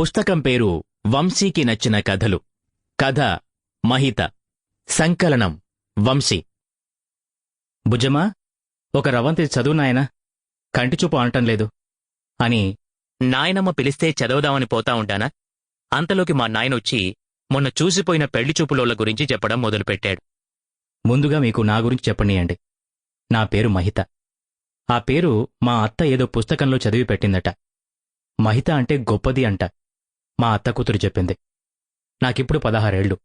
పుస్తకం పేరు వంశీకి నచ్చిన కథలు. కథ మహిత. సంకలనం వంశీ. భుజమా ఒక రవంతి చదువు నాయనా? కంటిచూపు అనటం లేదు. అని నాయనమ్మ పిలిస్తే చదవదామని పోతా ఉంటానా? అంతలోకి మా నాయనొచ్చి మొన్న చూసిపోయిన పెళ్ళిచూపులోళ్ళ గురించి చెప్పడం మొదలుపెట్టాడు. ముందుగా మీకు నా గురించి చెప్పనీయండి. నా పేరు మహిత. ఆ పేరు మా అత్త ఏదో పుస్తకంలో చదివి పెట్టిందట మహిత అంటే గొప్పది అంట. మా అత్త కూతురు చెప్పింది. నాకిప్పుడు పదహారేళ్ళు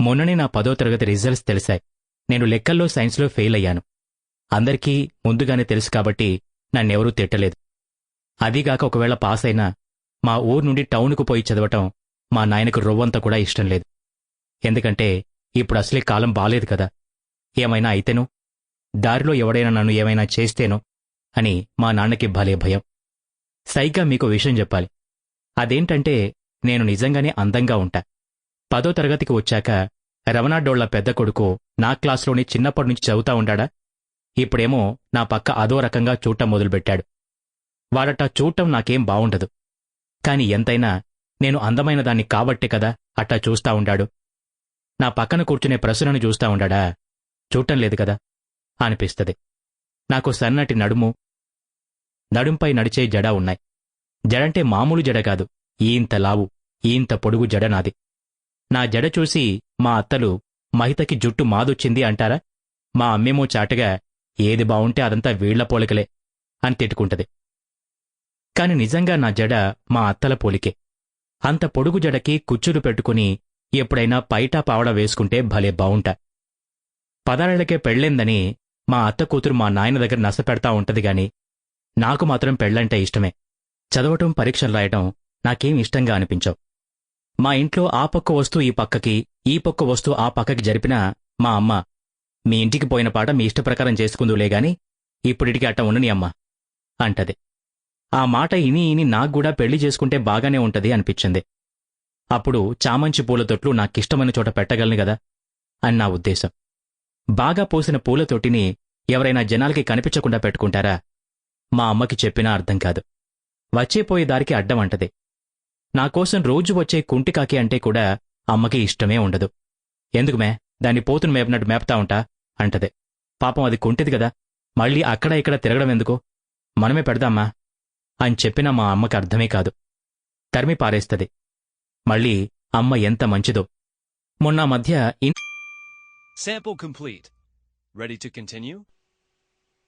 మొన్ననే నా పదో తరగతి రిజల్ట్స్ తెలిసాయి నేను లెక్కల్లో సైన్స్లో ఫెయిల్ అయ్యాను. అందరికీ ముందుగానే తెలుసు కాబట్టి నన్నెవరూ తిట్టలేదు. అదీగాక ఒకవేళ పాస్ అయినా మా ఊరు నుండి టౌన్కు పోయి చదవటం మా నాయనకు రొవ్వంత కూడా ఇష్టం లేదు. ఎందుకంటే ఇప్పుడు అసలే కాలం బాలేదు కదా. ఏమైనా అయితేనో దారిలో ఎవడైనా నన్ను ఏమైనా చేస్తేనో అని మా నాన్నకి భలే భయం. సైగా మీకు విషయం చెప్పాలి. అదేంటంటే నేను నిజంగానే అందంగా ఉంటా. పదో తరగతికి వచ్చాక రవణాడోళ్ళ పెద్ద కొడుకు నా క్లాస్లోనే చిన్నప్పటి నుంచి చదువుతా ఉండాడా? ఇప్పుడేమో నా పక్క అదో రకంగా చూడటం మొదలుపెట్టాడు. వాడట చూడటం నాకేం బావుండదు. కాని ఎంతైనా నేను అందమైన దాన్ని కాబట్టే కదా అట్టా చూస్తా ఉండాడు. నా పక్కన కూర్చునే ప్రసులను చూస్తా ఉండాడా? చూడటం లేదు కదా? అనిపిస్తది. నాకు సన్నటి నడుము నడుంపై నడిచే జడా ఉన్నాయి. జడంటే మామూలు జడ కాదు. ఈంత లావు ఈంత పొడుగు జడ నాది. నా జడ చూసి మా అత్తలు మహితకి జుట్టు మాదొచ్చింది అంటారా? మా అమ్మేమో చాటగా ఏది బావుంటే అదంతా వీళ్ళ పోలికలే అని తిట్టుకుంటది కాని నిజంగా నా జడ మా అత్తల పోలికే. అంత పొడుగు జడకి కుచ్చులు పెట్టుకుని ఎప్పుడైనా పైటా పావడ వేసుకుంటే భలే బావుంటా. పదారేళ్ళకే పెళ్ళిందని మా అత్త కూతురు మా నాయన దగ్గర నసపెడతా ఉంటది గాని నాకు మాత్రం పెళ్ళంటే ఇష్టమే. చదవటం పరీక్షలు రాయటం నాకేం ఇష్టంగా అనిపించవు. మా ఇంట్లో ఆ పక్క వస్తువు ఈ పక్కకి ఈ పక్క వస్తువు ఆ పక్కకి జరిపినా మా అమ్మ మీ ఇంటికి పోయిన పాట మీ ఇష్టప్రకారం చేసుకుందులే గాని ఇప్పుడిటికి అట్ట ఉండని అమ్మ అంటది. ఆ మాట ఇని ఇని నాగ్గూడా పెళ్ళి చేసుకుంటే బాగానే ఉంటది అనిపించింది. అప్పుడు చామంచి పూల తొట్లు నాకిష్టమైన చోట పెట్టగలను గదా అని నా ఉద్దేశం. బాగా పూసిన పూల తొట్టిని ఎవరైనా జనాలకి కనిపించకుండా పెట్టుకుంటారా? మా అమ్మకి చెప్పినా అర్థం కాదు. వచ్చేపోయే దారికి అడ్డం అంటది. నాకోసం రోజు వచ్చే కుంటికాకి అంటే కూడా అమ్మకి ఇష్టమే ఉండదు. ఎందుకు మే? దాన్ని పోతును మేపినట్టు మేపుతా ఉంటా అంటది. పాపం అది కుంటిది కదా. మళ్ళీ అక్కడ ఇక్కడ తిరగడం ఎందుకు? మనమే పెడదామా? అని చెప్పినా మా అమ్మకి అర్థమే కాదు. తరిమి పారేస్తది. మళ్ళీ అమ్మ ఎంత మంచిదో. మొన్న మధ్య ఇన్ Sample complete. Ready to continue?